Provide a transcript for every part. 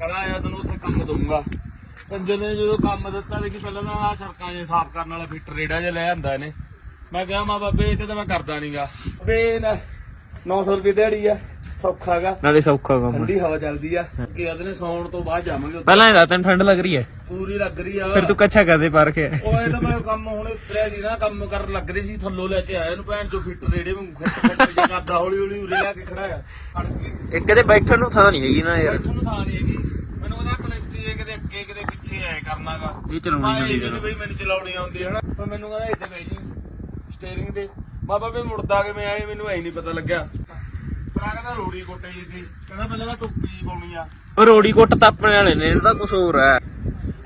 ਕਹਿੰਦਾ ਆਇਆ ਤੈਨੂੰ ਉੱਥੇ ਕੰਮ ਦਊਂਗਾ। ਨੇ ਜਦੋਂ ਕੰਮ ਦਿੱਤਾ ਦੇਖੀ ਪਹਿਲਾਂ ਤਾਂ ਆ ਸੜਕਾਂ 'ਚ ਸਾਫ਼ ਕਰਨ ਵਾਲਾ ਫਿੱਟ ਰੇੜਾ ਜਿਹਾ ਲੈ ਆਂਦਾ ਇਹਨੇ। ਮੈਂ ਕਿਹਾ ਮਾ ਬਾਬੇ ਇਹ ਤੇ ਮੈਂ ਕਰਦਾ ਨਹੀਂਗਾ। ਵੇ 900 ਰੁਪਏ ਦਿਹਾੜੀ ਆ ਸੌਖਾਗਾ ਨਾਲੇ ਸੌਖਾ ਕੰਮ ਠੰਡੀ ਹਵਾ ਚੱਲਦੀ ਆ। ਕਿ ਇਹਦੇ ਸੌਣ ਤੋਂ ਬਾਅਦ ਜਾਵਾਂਗੇ ਉੱਥੇ। ਪਹਿਲਾਂ ਇਹਦਾ ਤੈਨੂੰ ਠੰਡ ਲੱਗ ਰਹੀ ਹੈ। ਪੂਰੀ ਲੱਗ ਰਹੀ ਆ। ਫਿਰ ਤੂੰ ਕੱਛਾ ਕਰਦੇ ਪਰ ਕੇ ਉਹ ਇਹ ਤਾਂ ਮੈਂ ਕੰਮ ਹੁਣ ਉਤਰਿਆ ਸੀ ਨਾ ਕੰਮ ਕਰਨ ਲੱਗ ਰਹੀ ਸੀ ਥੱਲੋਂ ਲੈ ਕੇ ਆਇਆ ਇਹਨੂੰ ਭੈਣ ਚੋ ਫਿੱਟ ਰੇੜੇ ਵਾਂਗੂ ਖਿੱਚ ਜਿਹਾ ਕਰਦਾ ਹੌਲੀ ਹੌਲੀ ਉਰੇ ਲੈ ਕੇ ਖੜਾ ਆ ਖੜ ਕੇ। ਇੱਕ ਤੇ ਬੈਠਣ ਨੂੰ ਥਾਂ ਨਹੀਂ ਹੈਗੀ ਨਾ ਯਾਰ। ਬੈਠਣ ਨੂੰ ਥਾਂ ਨਹੀਂ ਹੈਗੀ ਮੈਨੂੰ ਉਹਦਾ ਕਲੈਕਟ ਜੇ ਕਿਤੇ ਅੱਗੇ ਕਿਤੇ ਪਿੱਛੇ ਐ ਕਰਨਾਗਾ। ਇਹ ਚਲਾਉਣੀ ਮੈਂ ਆਉਂਦੀ ਇਹ ਵੀ ਨੀ ਬਈ ਮੈਨੂੰ ਚਲਾਉਣੀ ਆਉਂਦੀ ਹੈ ਨਾ ਪਰ ਮੈਨੂੰ ਕਹਿੰਦਾ ਇੱਥੇ ਬਈ ਜੀ ਸਟੀਅਰਿੰਗ ਤੇ। ਬਾਬਾ ਵੀ ਮੁੜਦਾ ਕਿਵੇਂ ਆਏ? ਮੈਨੂੰ ਐ ਨਹੀਂ ਪਤਾ ਲੱਗਿਆ। ਪਰ ਆ ਕਹਿੰਦਾ ਰੋੜੀ ਕੋਟੇ ਜੀ ਦੀ ਕਹਿੰਦਾ ਪਹਿਲਾਂ ਤਾਂ ਟੋਪੀ ਪਾਉਣੀ ਆ। ਉਹ ਰੋੜੀ ਕੁੱਟ ਤਾਂ ਆਪਣੇ ਵਾਲੇ ਨੇ ਇਹਦਾ ਕੁਝ ਹੋਰ ਹੈ।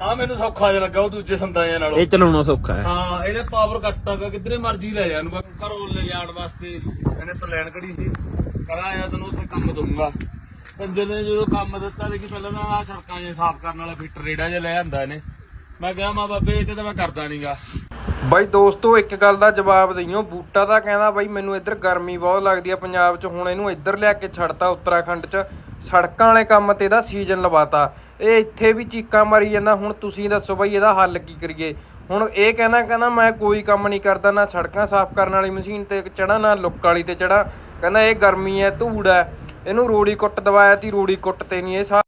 ਆ ਮੈਨੂੰ ਸੌਖਾ ਜਿਹਾ ਲੱਗਾ ਉਹ ਦੂਜੇ ਸੰਦਾਂ ਨਾਲੋਂ। ਇਹ ਚਲਾਉਣਾ ਸੌਖਾ ਹੈ। ਹਾਂ ਇਹਦਾ ਪਾਵਰ ਘੱਟ ਹੈਗਾ ਕਿਧਰੇ ਮਰਜ਼ੀ ਲੈ ਜਾ ਇਹਨੂੰ ਬਸ ਘਰੋਂ ਲੈ ਜਾਣ ਵਾਸਤੇ ਇਹਨੇ ਪਲਾਨ ਕੜੀ ਸੀ। ਕਹਿੰਦਾ ਆਇਆ ਤੈਨੂੰ ਉੱਥੇ ਕੰਮ ਦਊਂਗਾ। ਪੰਜੇ ਨੇ ਜਦੋਂ ਕੰਮ ਦਿੱਤਾ ਦੇਖੀ ਪਹਿਲਾਂ ਤਾਂ ਆ ਸੜਕਾਂ 'ਚ ਸਾਫ਼ ਕਰਨ ਵਾਲਾ ਫਿੱਟ ਰੇੜਾ ਜਿਹਾ ਲੈ ਆਂਦਾ ਇਹਨੇ। ਮੈਂ ਕਿਹਾ, ਮਾ ਬਾਬੇ, ਇਹ ਤੇ ਤਾਂ ਮੈਂ ਕਰਦਾ ਨਹੀਂਗਾ ਬਾਈ ਦੋਸਤੋ, ਇੱਕ ਗੱਲ ਦਾ ਜਵਾਬ ਦਈਓ। ਬੂਟਾ ਤਾਂ ਕਹਿੰਦਾ, ਬਾਈ, ਮੈਨੂੰ ਇੱਧਰ ਗਰਮੀ ਬਹੁਤ ਲੱਗਦੀ ਆ ਪੰਜਾਬ 'ਚ। ਹੁਣ ਇਹਨੂੰ ਇੱਧਰ ਲਿਆ ਕੇ ਛੱਡਤਾ ਉੱਤਰਾਖੰਡ 'ਚ। ਸੜਕਾਂ ਵਾਲੇ ਕੰਮ ਤੇ ਇਹਦਾ ਸੀਜ਼ਨ ਲਵਾਤਾ। ਇਹ ਇੱਥੇ ਵੀ ਚੀਕਾਂ ਮਾਰੀ ਜਾਂਦਾ। ਹੁਣ ਤੁਸੀਂ ਦੱਸੋ ਬਾਈ, ਇਹਦਾ ਹੱਲ ਕੀ ਕਰੀਏ? ਹੁਣ ਇਹ ਕਹਿੰਦਾ ਕਹਿੰਦਾ, ਮੈਂ ਕੋਈ ਕੰਮ ਨਹੀਂ ਕਰਦਾ, ਨਾ ਸੜਕਾਂ ਸਾਫ਼ ਕਰਨ ਵਾਲੀ ਮਸ਼ੀਨ ਤੇ ਚੜਾ ਨਾ ਲੁੱਕ ਵਾਲੀ ਤੇ ਚੜਾ ਕਹਿੰਦਾ, ਇਹ ਗਰਮੀ ਹੈ, ਧੂੜ ਹੈ। ਇਹਨੂੰ ਰੋੜੀ ਕੁੱਟ ਦਵਾਇਆ ਤੀ ਰੋੜੀ ਕੁੱਟ ਤੇ ਨਹੀਂ ਇਹ ਸਾ-